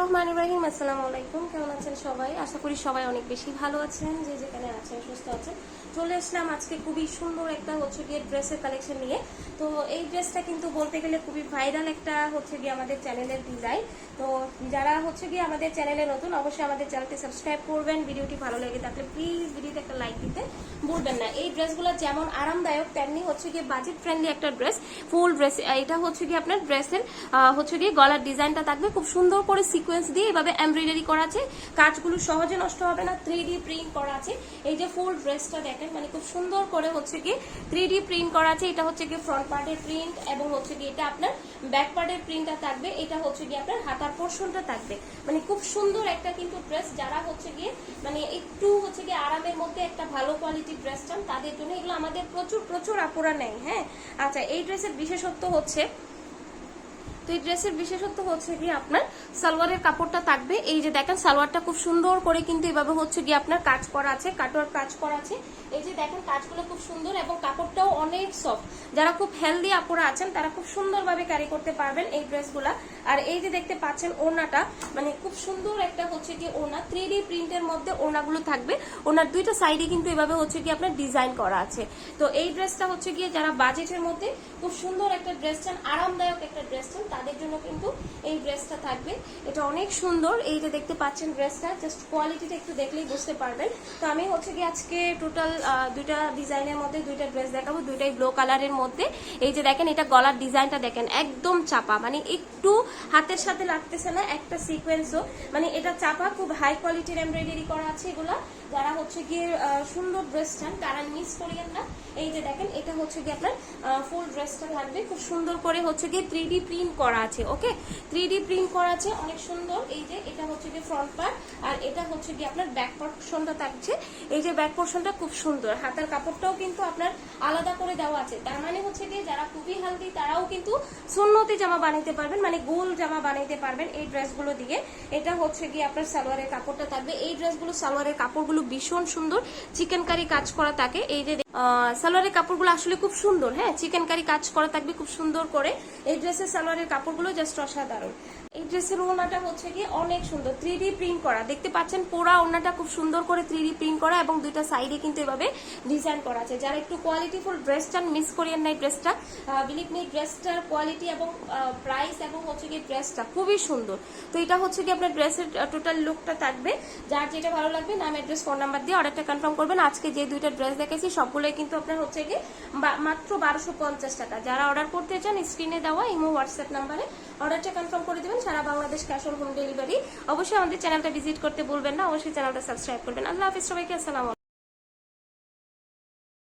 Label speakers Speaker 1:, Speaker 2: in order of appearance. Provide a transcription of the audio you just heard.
Speaker 1: রহমান ইব্রাহিম, আসসালামু আলাইকুম। কেমন আছেন সবাই? আশা করি সবাই অনেক বেশি ভালো আছেন, যে যেখানে আছেন, সুস্থ আছেন। চলে আজকে খুবই সুন্দর একটা হচ্ছে গিয়ে ড্রেসের কালেকশন নিয়ে। তো এই ড্রেসটা কিন্তু বলতে গেলে খুবই ভাইরাল একটা হচ্ছে গিয়ে আমাদের চ্যানেলের ডিজাইন তো যারা হচ্ছে গিয়ে আমাদের চ্যানেলে নতুন, অবশ্যই আমাদের চ্যানেলটি সাবস্ক্রাইব করবেন। ভিডিওটি ভালো লেগে থাকলে প্লিজ ভিডিওতে একটা লাইক দিতে ভুলবেন না। এই ড্রেসগুলো যেমন আরামদায়ক, তেমনি হচ্ছে গিয়ে বাজেট ফ্রেন্ডলি একটা ড্রেস ফুল ড্রেস এটা হচ্ছে গিয়ে আপনার ড্রেসের হচ্ছে গিয়ে গলার ডিজাইনটা থাকবে। খুব সুন্দর করে সিকোয়েন্স দিয়ে এভাবে এমব্রয়ডারি করা আছে। কাজগুলো সহজে নষ্ট হবে না থ্রি ডি প্রিন্ট করা আছে। এই যে ফুল ড্রেসটা দেখেন মানে খুব সুন্দর করে হচ্ছে গিয়ে থ্রি ডি প্রিন্ট করা আছে। এটা হচ্ছে গিয়ে ফ্রন্ট পার্টের প্রিন্ট এবং হচ্ছে কি এটা আপনার ব্যাক পার্টের প্রিন্টটা থাকবে। এটা হচ্ছে গিয়ে আপনার হাতার পোর্শনটা থাকবে। মানে খুব সুন্দর একটা কিন্তু ড্রেস যারা হচ্ছে গিয়ে মানে একটু হচ্ছে গিয়ে আরামের মধ্যে একটা ভালো কোয়ালিটির ড্রেস চান, তাদের জন্য এগুলো আমাদের প্রচুর প্রচুর আপুরা নেয়। হ্যাঁ? আচ্ছা এই ড্রেসের বিশেষত্ব হচ্ছে তো এই ড্রেসের বিশেষত্ব হচ্ছে কি আপনার সালোয়ারের কাপড়টা থাকবে। এই যে দেখেন, সালোয়ারটা খুব সুন্দর করে কিন্তু এভাবে হচ্ছে গিয়ে আপনার কাজ করা আছে কাটোয়ার কাজ করা আছে। এই যে দেখেন, কাজগুলো খুব সুন্দর এবং কাপড়টাও অনেক সফট যারা খুব হেলদি আপুরা আছেন, তারা খুব সুন্দরভাবে ক্যারি করতে পারবেন এই ড্রেসগুলা। আর এই যে দেখতে পাচ্ছেন ওড়নাটা মানে খুব সুন্দর একটা হচ্ছে কি ওড়না থ্রি ডি প্রিন্টের মধ্যে ওড়নাগুলো থাকবে। ওনার দুইটা সাইডে কিন্তু এভাবে হচ্ছে কি আপনার ডিজাইন করা আছে। তো এই ড্রেসটা হচ্ছে গিয়ে যারা বাজেটের মধ্যে খুব সুন্দর একটা ড্রেস চান, আরামদায়ক একটা ড্রেস চান তাদের জন্য কিন্তু এই ড্রেসটা থাকবে। এটা অনেক সুন্দর। এই যে দেখতে পাচ্ছেন ড্রেসটা জাস্ট কোয়ালিটিটা একটু দেখলেই বুঝতে পারবেন। তো আমি হচ্ছে কি আজকে টোটাল দুইটা ডিজাইনের মধ্যে, দুইটা ড্রেস দেখাবো, দুইটাই ব্লু কালারের মধ্যে। এই যে দেখেন, এটা গলার ডিজাইনটা দেখেন, একদম চাপা। মানে একটু হাতের সাথে লাগতেছে না, একটা সিকোয়েন্সও মানে এটা চাপা, খুব হাই কোয়ালিটির এমব্রয়ডারি করা আছে এগুলা। যারা হচ্ছে গিয়ে সুন্দর ড্রেস চান, তারা মিস করিয়েন না। এই যে দেখেন, এটা হচ্ছে গিয়ে আপনার ফুল ড্রেসটা থাকবে। খুব সুন্দর করে হচ্ছে গিয়ে থ্রি প্রিন্ট করা আছে, ওকে? থ্রি ডি প্রিন্ট করা আছে, অনেক সুন্দর। এই যে, এটা হচ্ছে গিয়ে ফ্রন্ট পার্ট আর এটা হচ্ছে গিয়ে আপনার ব্যাক পোর্শনটা থাকছে। এই যে ব্যাক পোর্শনটা খুব সুন্দর। হাতের কাপড়টাও কিন্তু আপনার আলাদা করে দেওয়া আছে। তার মানে হচ্ছে গিয়ে যারা খুবই হেলদি তারাও কিন্তু সুন্নতি জামা বানাইতে পারবেন মানে গোল জামা বানাইতে পারবেন এই ড্রেসগুলো দিয়ে। এটা হচ্ছে গিয়ে আপনার সালোয়ারের কাপড়টা থাকবে। এই ড্রেসগুলো সালোয়ারের কাপড়গুলো ভীষণ সুন্দর। চিকেন কারি কাজ করা থাকে। এই যে সালোয়ারের কাপড়গুলো আসলে খুব সুন্দর হ্যাঁ? চিকেন কারি কাজ করা থাকবে খুব সুন্দর করে। এই ড্রেসের সালোয়ারের কাপড়গুলো জাস্ট অসাধারণ। এই ড্রেসের ওড়নাটা হচ্ছে গিয়ে অনেক সুন্দর। থ্রি ডি প্রিন্ট করা। দেখতে পাচ্ছেন পোড়া ওড়নাটা খুব সুন্দর করে থ্রি ডি প্রিন্ট করা এবং দুইটা সাইডে কিন্তু এভাবে ডিজাইন করা আছে। যারা একটু কোয়ালিটিফুল ড্রেস চান মিস করিয়েন না এই ড্রেসটা বিলিভ মি ড্রেসটার কোয়ালিটি এবং প্রাইস এবং হচ্ছে গিয়ে ড্রেসটা খুবই সুন্দর। তো এটা হচ্ছে কি আপনার ড্রেসের টোটাল লুকটা থাকবে। যার যেটা ভালো লাগবে, নাম অ্যাড্রেস ফোন নাম্বার দিয়ে অর্ডারটা কনফার্ম করবেন। আজকে যে দুইটা ড্রেস দেখেছি সবগুলোই কিন্তু আপনার হচ্ছে বা- মাত্র বারোশো পঞ্চাশ টাকা। যারা অর্ডার করতে চান স্ক্রিনে দেওয়া ইমো হোয়াটসঅ্যাপ নাম্বারে অর্ডারটা কনফার্ম করে দেবেন, সারা Bangladesh cash on home delivery. অবশ্যই আমাদের চ্যানেলটা ভিজিট করতে বলবেন না, অবশ্যই চ্যানেলটা সাবস্ক্রাইব করবেন। আল্লাহ হাফিজ সবাইকে, আসসালাম